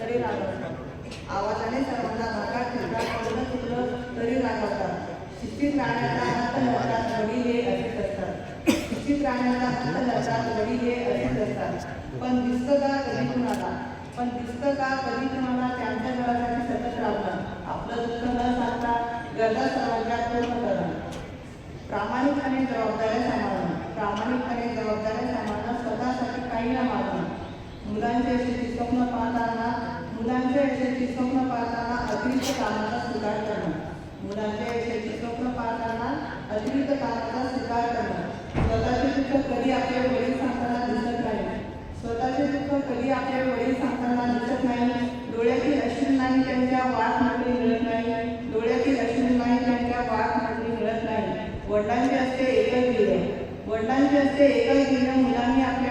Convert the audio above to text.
आवाजाने सर्वांना भागात ठेवतात पडलं चुकलं तरी रागवतात. शिक्षित प्राण्याचा हक्क लक्षात वडील हे असेच असतात. शिक्षित प्राण्याचा हक्क लक्षात वडील हे असेच असतात. पण दिसतं का कधी कुणाला? पण दिसतं का कधी कुणाला? त्यांच्या घरासाठी सतत राबणं आपलं दुःख न सांगता गरजा सर्वांच्या पूर्ण करणं. प्रामाणिकपणे जबाबदाऱ्या सांभाळणं. प्रामाणिकपणे जबाबदाऱ्या सांभाळणं स्वतःसाठी काही न मागणं मुलांचे स्वप्न पाहताना मुलांच्या यशाची स्वप्न पाहताना अतिरिक्त कामाचा स्वीकार करणं. मुलांच्या यशाची स्वप्न पाहताना अतिरिक्त कामाचा स्वीकार करणं. स्वतःचे दुःख कधी आपले वडील सांगताना दिसत नाही. स्वतःचे दुःख कधी आपले वडील सांगताना दिसत नाही. डोळ्यातील अश्रू नाही त्यांच्या वाट म्हटली मिळत नाही. डोळ्यातील अश्रू नाही त्यांच्या वाट म्हटली मिळत नाही. वडिलांचे असते एकच ध्येय वडिलांचे असते एकच ध्येय मुलांनी आपल्या